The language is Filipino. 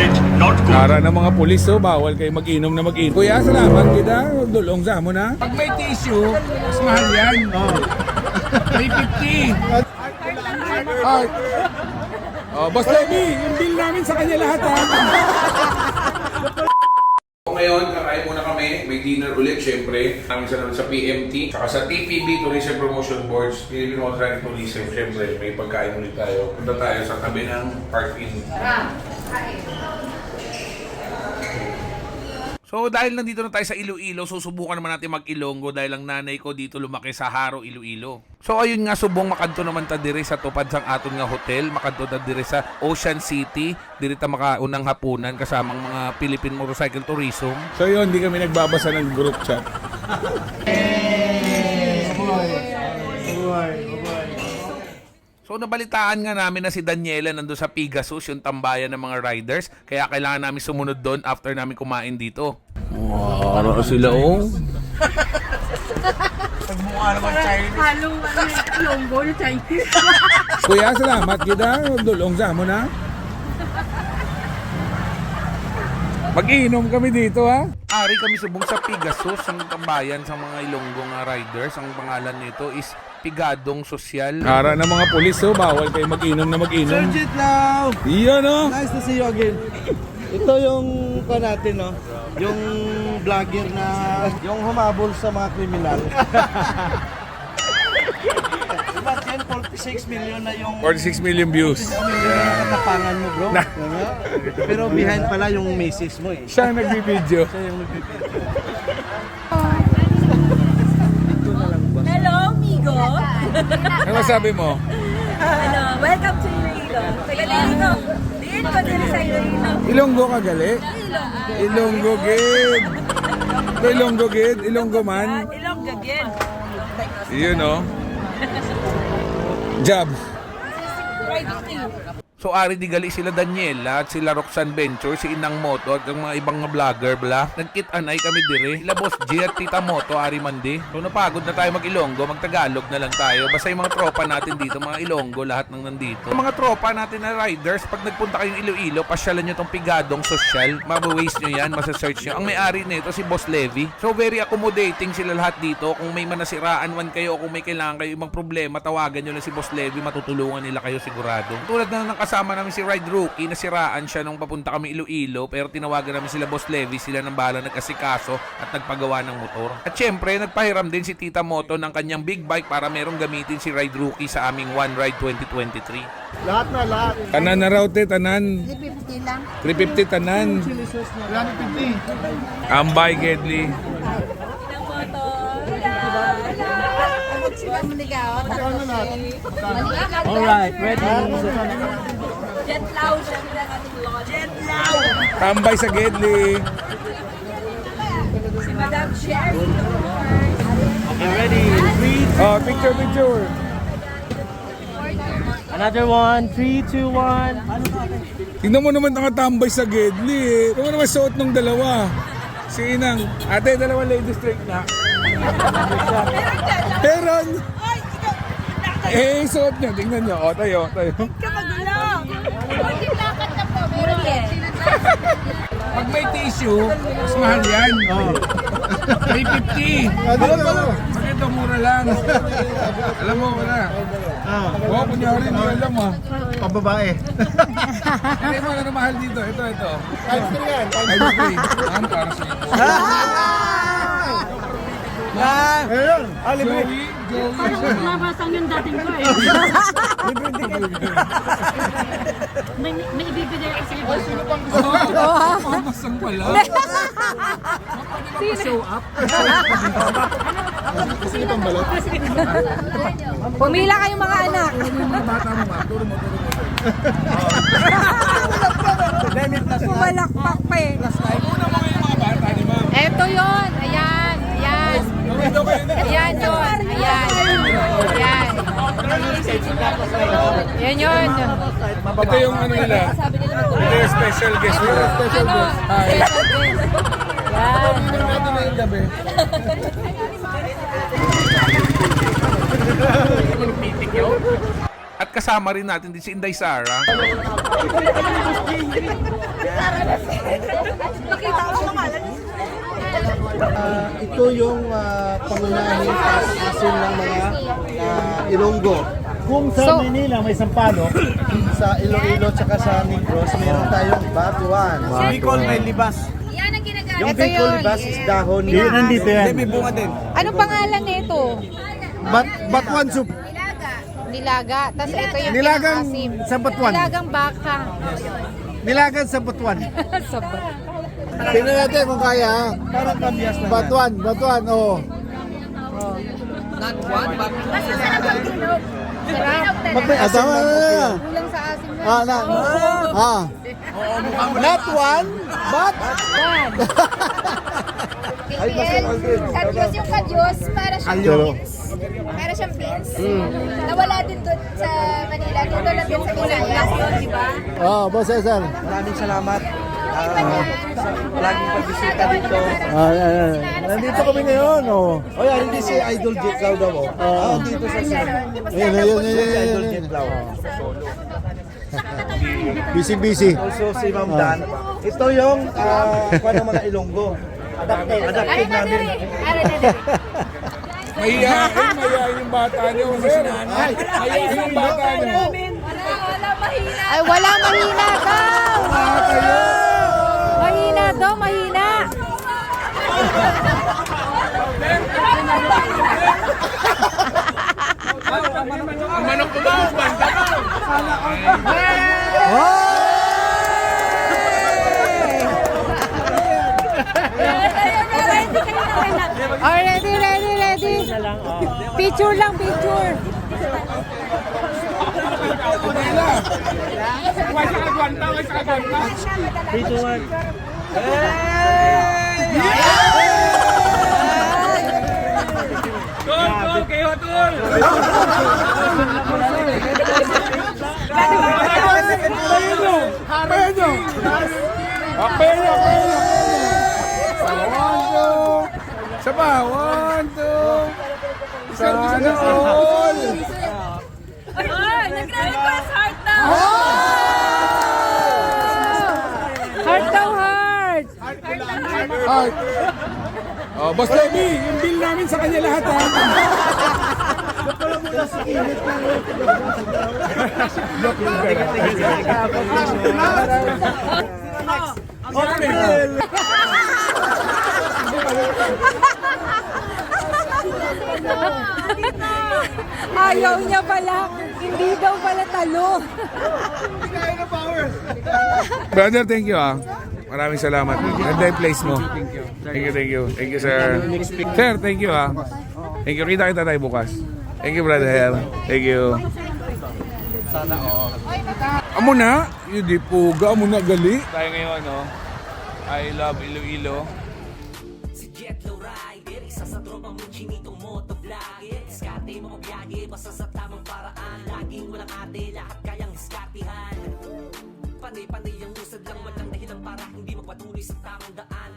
message not good. Para ng mga pulis, oh, bawal kayo mag-inom na mag-inom. Kuya, salamat kita. Dulong sa mo na. Pag may tissue, mas mahal yan. Oh. 350. Ay. Oh, Boss Levy, yung bill namin sa kanya lahat ha. Ngayon, kakain muna kami. May dinner ulit, syempre. Namin sa sa PMT. Saka sa TPB, Tourism Promotion Boards. Philippine Authorized Tourism, syempre. May pagkain ulit tayo. Punta tayo sa tabi ng Park Inn. So dahil nandito na tayo sa Iloilo, susubukan naman natin mag-Ilonggo dahil ang nanay ko dito lumaki sa Haro, Iloilo. So ayun nga, subong makadto naman ta dire sa tupad sang aton nga hotel, makadto ta dire sa Ocean City, dire ta makaunang hapunan kasamang mga Philippine Motorcycle Tourism. So yun, hindi kami nagbabasa ng group chat. So nabalitaan nga namin na si Daniela nandun sa Pegasus, yung tambayan ng mga riders. Kaya kailangan namin sumunod doon after namin kumain dito. Wow, ano sila oh? Halong ano, longgo na Chinese. Kuya, salamat kita. Dulong sa mo na. Mag-iinom kami dito ha. Ari kami subong sa Pegasus, ang tambayan sa mga Ilonggo nga riders. Ang pangalan nito is Pigadong Sosyal. Ara ng mga pulis oh, bawal kayo mag-inom na mag-inom. Sir Jitlaw! Iyan oh. Nice to see you again. Ito yung pa natin, no? Yung vlogger na yung humabol sa mga kriminal. diba, Jen, 46 million na yung 46 million views. million na katapangan mo, bro. Diba? Pero behind pala yung misis mo, eh. Siya ang nagbibideo. Siya yung nagbibigay. Ano masabi mo? Ano, welcome to Iloilo. Taga Iloilo. Diin ko din sa Iloilo. Ilonggo ka gali? Ilonggo gid. Ilonggo gid, Ilonggo man. Ilonggo again. Iyon oh. Job. To So ari di gali sila Daniela at sila Roxanne Venture, si Inang Moto at ang mga ibang vlogger bla. Nagkit-anay kami dire. Ila Boss G Tita Moto, ari mandi. So napagod na tayo mag-Ilonggo, mag-Tagalog na lang tayo. Basta yung mga tropa natin dito, mga Ilonggo, lahat ng nandito. Yung mga tropa natin na riders, pag nagpunta kayong Iloilo, pasyalan nyo tong Pigadong Social. Mabawaste nyo yan, masasearch nyo. Ang may-ari nito si Boss Levy. So very accommodating sila lahat dito. Kung may manasiraan man kayo o kung may kailangan kayo ibang problema, tawagan nyo lang si Boss Levy, matutulungan nila kayo sigurado. Tulad na ng kasama namin si Ride Rookie, nasiraan siya nung papunta kami Iloilo, pero tinawagan namin sila Boss Levy, sila nang bahala nagkasikaso at nagpagawa ng motor. At syempre, nagpahiram din si Tita Moto ng kanyang big bike para merong gamitin si Ride Rookie sa aming One Ride 2023. Lahat na, lahat. Tanan na raw te, tanan. 350 lang. 350 tanan. Chili sauce na. Wala 50. Ambay, Gedli. Ligaw. Alright, ready. Jet Lao siya nila ating law. Jet Lao. Tambay sa Gedli. Si Madam Sherry. Okay, ready. Three, Oh, picture, picture. another one. Three, two, one. Tingnan mo naman nakatambay sa Gedli eh. Tingnan mo naman suot ng dalawa. Si Inang. Ate, dalawa ladies straight na. Meron. Eh, suot niya. Tingnan niyo. O, tayo, tayo. Kapagulo. Pag may tissue, mas mahal yan. Oh. 350. Pag ito, mura lang. Alam mo, wala. Ah, Oo, kunyari, hindi alam ah. pababae. Ano yung mga mahal dito? Ito, ito. Ice cream yan. Ice cream. Ang para sa ito. Ah, ayun. Ah, libre. Joey. Nabasang yung dating ko eh. may, may ibibigay ako sa iba. Oh, masang pala. Show up. Pumila kayong mga anak. Mga bata mo, ma. Turo mo, turo mo. Pumalakpak pa eh. Una mo yung mga bata ni ma'am. Eto ayan, ayan. Gawin daw kayo nito. Ayan yun, ayan. Ayan. Yan yun. Ito yung ano nila. Ito yung special guest nila. Special Ano? Hi. Yan. Ito na yung gabi. At kasama rin natin din si Inday Sara. Makita ko pangalan. Ah, ito yung uh, pangunahing asin ng mga ah, Ilonggo. Kung sa So- Manila may sampalo, sa Iloilo tsaka sa Negros, meron tayong batuan. Bicol may libas. Yan ang ginagamit. Yung Bicol yun. libas is dahon ni Nandito yan. May bunga din. Anong pangalan nito? Bat batuan soup. Nilaga. Tapos ito yung Nilagang sa batuan. Nilagang baka. Nilagan sa batuan. sa ba- Tingnan natin kung kaya. Parang kamyas lang. Batuan, batuan, oo. Ah, asin tama lang. na okay. na. Kulang sa asim na. Ah, na. Ah. Not one, but masarap din. Kadyos yung kadyos, para siyang beans. Para siyang beans. Nawala din doon sa Manila. Dito lang din sa Bisaya. di ba? Oh, Boss Cesar. Maraming salamat. Ah, sa laging pagbisita dito. Ah, yan, yan. Nandito kami ngayon, oh. O yan, hindi si Idol Jet Lau daw. Oh. Ah, dito sa si Ayun, ayun, ayun, si Idol ayun. Jet Lau. Busy, busy. Also si Ma'am Dan. Ito yung uh, ng mga Ilonggo. Adapted, adapted namin. Mahihain, mahihain yung bata niyo. Sir. Mahihain yung bata niyo. Wala, wala mahina. Ay, wala mahina daw. Mahina daw, mahina. Ang manok ko ba? Banda ka. Oh, ready, ready, ready. Picture lang, picture. Huwag sa Apeno! Apeno! One, two. Isa pa. One, two. Sana all. Ay, nagre-request heart daw. Heart daw, heart. Heart. Oh, Boss Levi, yung bill namin sa kanya lahat ha. Ayaw niya pala. Hindi daw pala talo. Brother, thank you ah. Maraming salamat. Ganda yung place mo. Thank you. Thank you, thank you. Thank you, sir. Sir, thank you ah. Thank you. Kita kita tayo bukas. Thank you, brother. Thank you. Sana all. Amo na? Yung di puga. Amo na gali. Tayo ngayon, no? I love Iloilo. Si Jet Low Rider, isa sa tropang mong chinitong motovlogger Diskarte mo biyage, basta sa tamang paraan Laging walang ate, lahat kayang diskartihan Panay-panay ang usad lang, walang dahilan para hindi magpatuloy sa tamang daan